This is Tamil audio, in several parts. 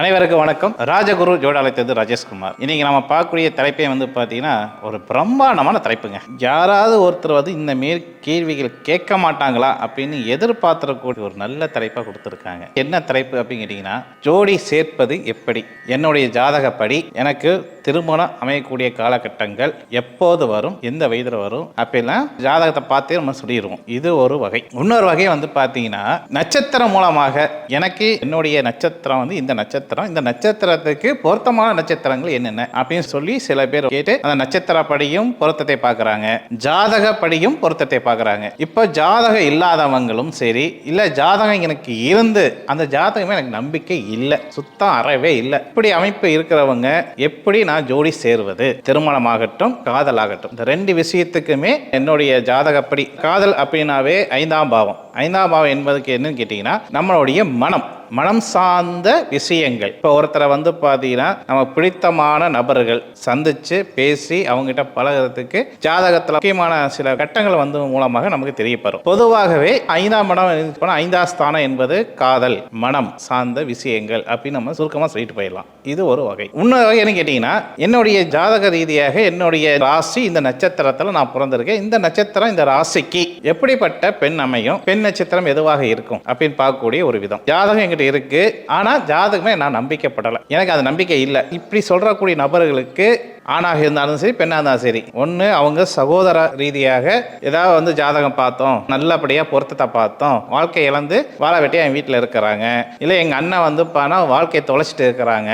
அனைவருக்கும் வணக்கம். ராஜகுரு ஜோடாலயத்திலிருந்து ராஜேஷ்குமார். இன்றைக்கி நம்ம பார்க்கக்கூடிய தலைப்பே வந்து பார்த்தீங்கன்னா ஒரு பிரம்மாண்டமான தலைப்புங்க. யாராவது ஒருத்தர் வந்து இந்த மேல் கேள்விகள் கேட்க மாட்டாங்களா அப்படின்னு எதிர்பார்த்துறக்கூடிய ஒரு நல்ல தலைப்பாக கொடுத்துருக்காங்க. என்ன தலைப்பு அப்படின்னு கேட்டிங்கன்னா ஜோடி சேர்ப்பது எப்படி? என்னுடைய ஜாதகப்படி எனக்கு திருமணம் அமையக்கூடிய காலகட்டங்கள் எப்போது வரும் எந்த வயதில் வரும் அப்படிலாம் ஜாதகத்தை பார்த்தே நம்ம சொல்லிடுவோம். இது ஒரு வகை. இன்னொரு வகை வந்து பார்த்தீங்கன்னா நட்சத்திரம் மூலமாக எனக்கு என்னுடைய நட்சத்திரம் வந்து இந்த நட்சத்திரம் இந்த நட்சத்திரத்துக்கு பொருத்தமான நட்சத்திரங்கள் என்னென்ன அப்படின்னு சொல்லி சில பேர் கேட்டு அந்த நட்சத்திரப்படியும் பொருத்தத்தை பார்க்குறாங்க. ஜாதகப்படியும் பொருத்தத்தை பார்க்குறாங்க. இப்போ ஜாதகம் இல்லாதவங்களும் சரி இல்லை ஜாதகம் எனக்கு இருந்து அந்த ஜாதகமே எனக்கு நம்பிக்கை இல்லை சுத்தம் அறவே இல்லை. இப்படி அமைப்பு இருக்கிறவங்க எப்படி நான் ஜோடி சேருவது திருமணமாகட்டும் காதலாகட்டும். இந்த ரெண்டு விஷயத்துக்குமே என்னுடைய ஜாதகப்படி காதல் அப்படின்னாவே ஐந்தாம் பாவம். ஐந்தாம் பாவம் என்பதுக்கு என்னன்னு கேட்டிங்கன்னா நம்மளுடைய மனம். மனம் சார்ந்த விஷயங்கள். இப்போ ஒருத்தரை வந்து பார்த்தீங்கன்னா நம்ம பிடித்தமான நபர்கள் சந்திச்சு பேசி அவங்ககிட்ட பழகுறதுக்கு ஜாதகத்தில் முக்கியமான சில கட்டங்கள் வந்து மூலமாக நமக்கு தெரியப்படும். பொதுவாகவே ஐந்தாம் இடம் ஐந்தாம் ஸ்தானம் என்பது காதல் மனம் சார்ந்த விஷயங்கள் அப்படின்னு நம்ம சுருக்கமாக சொல்லிட்டு போயிடலாம். இது ஒரு வகை. இன்னொரு வகை என்ன கேட்டிங்கன்னா என்னுடைய ஜாதக ரீதியாக என்னுடைய ராசி இந்த நட்சத்திரத்தில் நான் பிறந்திருக்கேன். இந்த நட்சத்திரம் இந்த ராசிக்கு எப்படிப்பட்ட பெண் அமையும்? பெண் நட்சத்திரம் எதுவாக இருக்கும்? அப்படின்னு பார்க்கக்கூடிய ஒரு விதம். ஜாதகம் எங்கிட்ட இருக்கு. ஆனால் ஜாதகமே நான் நம்பிக்கைப்படலை. எனக்கு அது நம்பிக்கை இல்லை. இப்படி சொல்றக்கூடிய நபர்களுக்கு ஆணாக இருந்தாலும் சரி பெண்ணாக இருந்தாலும் சரி. ஒன்று அவங்க சகோதர ரீதியாக ஏதாவது வந்து ஜாதகம் பார்த்தோம் நல்லபடியாக பொருத்தத்தை பார்த்தோம் வாழ்க்கை இழந்து வாழ வெட்டி என் வீட்டில் இருக்கிறாங்க. இல்லை எங்கள் அண்ணன் வந்து பானா வாழ்க்கையை தொலைச்சிட்டு இருக்கிறாங்க.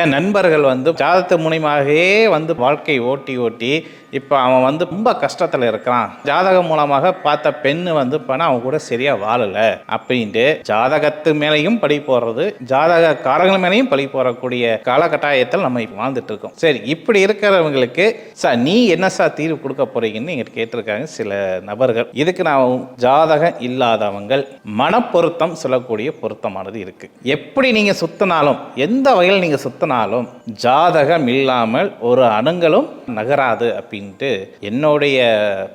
என் நண்பர்கள் வந்து ஜாதகத்து மூலியமாகவே வந்து வாழ்க்கை ஓட்டி ஓட்டி இப்போ அவன் வந்து ரொம்ப கஷ்டத்தில் இருக்கிறான். ஜாதகம் மூலமாக பார்த்த பெண்ணு வந்து பணம் அவன் கூட சரியாக வாழலை அப்படின்ட்டு ஜாதகத்து மேலேயும் பழி போடுறது ஜாதக காரங்கள் மேலேயும் பழி போடக்கூடிய காலகட்டாயத்தில் நம்ம இப்போ வாழ்ந்துட்டு இருக்கோம். சரி இப்படி இருக்கிறவங்களுக்கு சார் நீ என்ன சார் தீர்வு கொடுக்க போறீங்கன்னு எங்கிட்ட கேட்டிருக்காங்க சில நபர்கள். இதுக்கு நான் ஜாதகம் இல்லாதவங்கள் மனப்பொருத்தம் சொல்லக்கூடிய பொருத்தமானது இருக்கு. எப்படி நீங்க சுத்தினாலும் எந்த வகையில் நீங்க சுத்தினாலும் ஜாதகம் இல்லாமல் ஒரு அணுங்களும் நகராது அப்படின்ட்டு என்னுடைய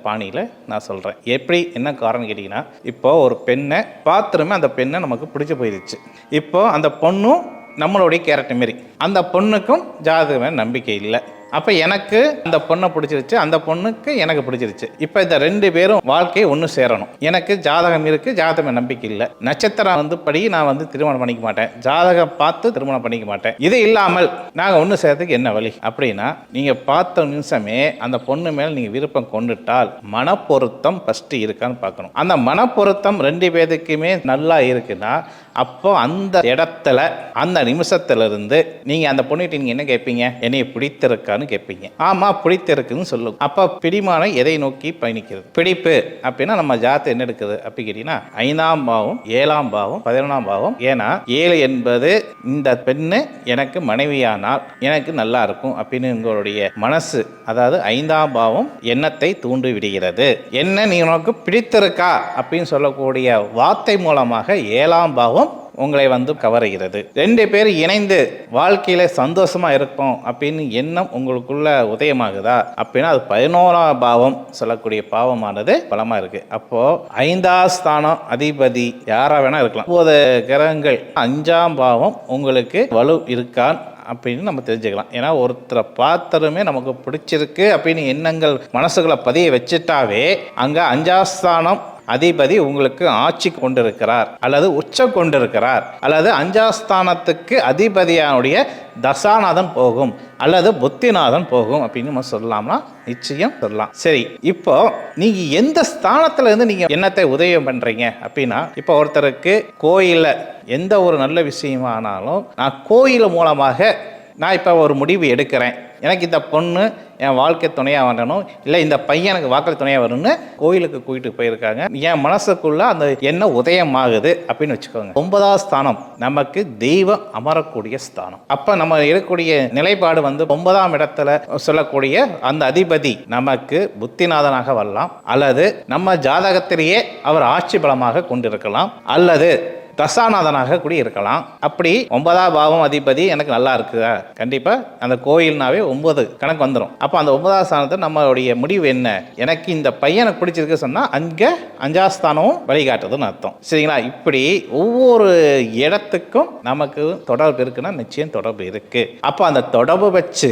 பாணியில் நான் சொல்கிறேன் எப்படி என்ன காரணம் கேட்டிங்கன்னா இப்போ ஒரு பெண்ணை பாத்திரமே அந்த பெண்ணை நமக்கு பிடிச்சி போயிடுச்சு இப்போ அந்த பொண்ணும் நம்மளுடைய கேரக்டர் மாரி. அந்த பொண்ணுக்கும் ஜாதகமே நம்பிக்கை இல்லை. அப்போ எனக்கு அந்த பொண்ணை பிடிச்சிருச்சு அந்த பொண்ணுக்கு எனக்கு பிடிச்சிருச்சு. இப்போ இந்த ரெண்டு பேரும் வாழ்க்கையை ஒன்று சேரணும். எனக்கு ஜாதகம் இருக்குது ஜாதகம் நம்பிக்கை இல்லை. நட்சத்திரம் வந்து படி நான் வந்து திருமணம் பண்ணிக்க மாட்டேன். ஜாதகம் பார்த்து திருமணம் பண்ணிக்க மாட்டேன். இது இல்லாமல் நாங்கள் ஒன்று சேர்றதுக்கு என்ன வழி? அப்படின்னா நீங்கள் பார்த்த நிமிஷமே அந்த பொண்ணு மேல் நீங்கள் விருப்பம் கொண்டுட்டால் மனப்பொருத்தம் ஃபஸ்ட்டு இருக்கான்னு பார்க்கணும். அந்த மனப்பொருத்தம் ரெண்டு பேருக்குமே நல்லா இருக்குன்னா அப்போ அந்த இடத்துல அந்த நிமிஷத்துலேருந்து நீங்கள் அந்த பொண்ணுகிட்ட நீங்கள் என்ன கேட்பீங்க என்னைய பிடித்திருக்கான்னு கேட்பீங்க ஆமாம் பிடித்திருக்குன்னு சொல்லும். அப்போ பிடிமானம் எதை நோக்கி பயணிக்கிறது? பிடிப்பு அப்படின்னா நம்ம ஜாத்து என்ன எடுக்குது அப்படி கேட்டிங்கன்னா ஐந்தாம் பாவம் ஏழாம் பாவம் பதினொன்றாம் பாவம். ஏன்னா ஏழு என்பது இந்த பெண்ணு எனக்கு மனைவியானால் எனக்கு நல்லா இருக்கும் அப்படின்னு உங்களுடைய மனசு அதாவது ஐந்தாம் பாவம் எண்ணத்தை தூண்டி விடுகிறது. என்ன நீ உனக்கு பிடித்திருக்கா அப்படின்னு சொல்லக்கூடிய வார்த்தை மூலமாக ஏழாம் பாவம் உங்களை வந்து கவருகிறது. ரெண்டு பேர் இணைந்து வாழ்க்கையில சந்தோஷமா இருக்கும் அப்படின்னு எண்ணம் உங்களுக்குள்ள உதயமாகுதா? அப்படின்னா அது பதினோராம் பாவம் சொல்லக்கூடிய பாவமானது பலமா இருக்கு. அப்போ ஐந்தாம் ஸ்தானம் அதிபதி யாரா வேணா இருக்கலாம். இப்போது கிரகங்கள் அஞ்சாம் பாவம் உங்களுக்கு வலு இருக்கான் அப்படின்னு நம்ம தெரிஞ்சுக்கலாம். ஏன்னா ஒருத்தரை பார்த்தருமே நமக்கு பிடிச்சிருக்கு அப்படின்னு எண்ணங்கள் மனசுகளை பதிய வச்சுட்டாவே அங்கே அஞ்சாஸ்தானம் அதிபதி உங்களுக்கு ஆட்சி கொண்டிருக்கிறார் அல்லது உச்சம் கொண்டிருக்கிறார் அல்லது அஞ்சாஸ்தானத்துக்கு அதிபதியானுடைய தசாநாதன் போகும் அல்லது புத்திநாதன் போகும் அப்படின்னு நம்ம சொல்லலாம்னா நிச்சயம் சொல்லலாம். சரி இப்போ நீங்க எந்த ஸ்தானத்துல இருந்து நீங்க என்னத்தை உதயம் பண்றீங்க அப்படின்னா இப்போ ஒருத்தருக்கு கோயிலில் எந்த ஒரு நல்ல விஷயமானாலும் நான் கோயில் மூலமாக நான் இப்போ ஒரு முடிவு எடுக்கிறேன். எனக்கு இந்த பொண்ணு என் வாழ்க்கை துணையாக வரணும். இல்லை இந்த பையன் எனக்கு வாழ்க்கை துணையாக வரணும்னு கோயிலுக்கு கூட்டிட்டு போயிருக்காங்க. என் மனசுக்குள்ள அந்த எண்ணம் உதயமாகுது அப்படின்னு வச்சுக்கோங்க. ஒன்பதாம் ஸ்தானம் நமக்கு தெய்வம் அமரக்கூடிய ஸ்தானம். அப்போ நம்ம இருக்கக்கூடிய நிலைப்பாடு வந்து ஒன்பதாம் இடத்துல சொல்லக்கூடிய அந்த அதிபதி நமக்கு புத்திநாதனாக வரலாம். அல்லது நம்ம ஜாதகத்திலேயே அவர் ஆட்சி பலமாக கொண்டிருக்கலாம். அல்லது தசாநாதனாக கூட இருக்கலாம் அப்படி ஒன்பதாம் பாவம் அதிபதி எனக்கு நல்லா இருக்குதா? கண்டிப்பா அந்த கோயில்னாவே ஒன்பது கணக்கு வந்துடும் அப்போ அந்த ஒன்பதாம் ஸ்தானத்தை நம்மளுடைய முடிவு என்ன? எனக்கு இந்த பையனை பிடிச்சிருக்கு சொன்னால் அங்கே அஞ்சாம் ஸ்தானமும் வழிகாட்டுதுன்னு அர்த்தம். சரிங்களா? இப்படி ஒவ்வொரு இடத்துக்கும் நமக்கு தொடர்பு இருக்குன்னா நிச்சயம் தொடர்பு இருக்கு. அப்போ அந்த தொடர்பு வச்சு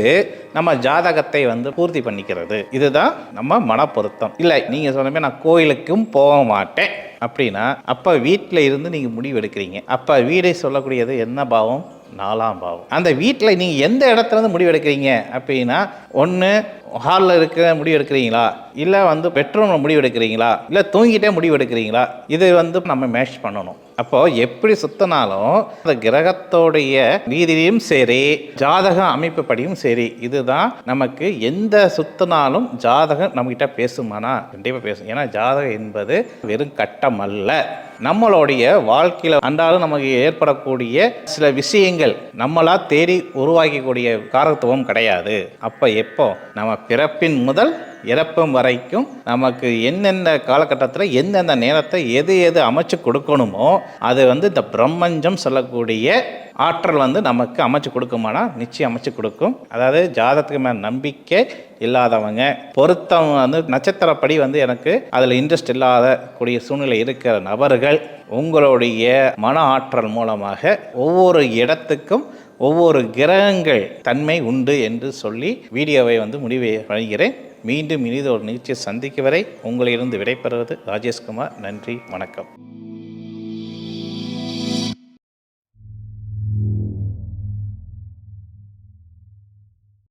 நம்ம ஜாதகத்தை வந்து பூர்த்தி பண்ணிக்கிறது. இதுதான் நம்ம மனப்பொருத்தம். இல்லை நீங்கள் சொன்ன மாதிரி நான் கோயிலுக்கும் போக மாட்டேன். அப்படின்னா அப்போ வீட்டில் இருந்து நீங்கள் முடிவு எடுக்கிறீங்க அப்போ வீடை சொல்லக்கூடியது என்ன பாவம்? நாலாம் பாவம். அந்த வீட்டில் நீங்கள் எந்த இடத்துல இருந்து முடிவு எடுக்கிறீங்க அப்படின்னா ஒன்று ஹாலில் இருக்கிற முடிவு எடுக்கிறீங்களா இல்லை வந்து பெட்ரூமில் முடிவு எடுக்கிறீங்களா இல்லை தூங்கிட்டே முடிவு எடுக்கிறீங்களா இது வந்து நம்ம மேட்ச் பண்ணணும். அப்போது எப்படி சுத்தினாலும் அந்த கிரகத்தோடைய நீதியும் சரி ஜாதக அமைப்புப்படியும் சரி இதுதான் நமக்கு எந்த சுத்தினாலும் ஜாதகம் நம்மகிட்ட பேசுமானா? கண்டிப்பாக பேசும். ஏன்னா ஜாதகம் என்பது வெறும் கட்டம் அல்ல. நம்மளுடைய வாழ்க்கையில் அன்றாலும் நமக்கு ஏற்படக்கூடிய சில விஷயங்கள் நம்மளா தேடி உருவாக்கக்கூடிய காரத்துவம் கிடையாது. அப்போ எப்போ? நம்ம பிறப்பின் முதல் இறப்பும் வரைக்கும் நமக்கு என்னென்ன காலகட்டத்தில் எந்தெந்த நேரத்தை எது எது அமைச்சு கொடுக்கணுமோ அது வந்து இந்த பிரம்மஞ்சம் சொல்லக்கூடிய ஆற்றல் வந்து நமக்கு அமைச்சு கொடுக்குமானா நிச்சயம் அமைச்சு கொடுக்கும். அதாவது ஜாதகத்துக்கு மேலே நம்பிக்கை இல்லாதவங்க பொருத்தம் வந்து நட்சத்திரப்படி வந்து எனக்கு அதில் இன்ட்ரெஸ்ட் இல்லாத கூடிய சூழ்நிலை இருக்கிற நபர்கள் உங்களுடைய மன ஆற்றல் மூலமாக ஒவ்வொரு இடத்துக்கும் ஒவ்வொரு கிரகங்கள் தன்மை உண்டு என்று சொல்லி வீடியோவை வந்து முடிவை வழங்குகிறேன் மீண்டும் இனிது ஒரு நிகழ்ச்சியை சந்திக்கும் வரை உங்களிலிருந்து விடைபெறுவது ராஜேஷ்குமார். நன்றி வணக்கம்.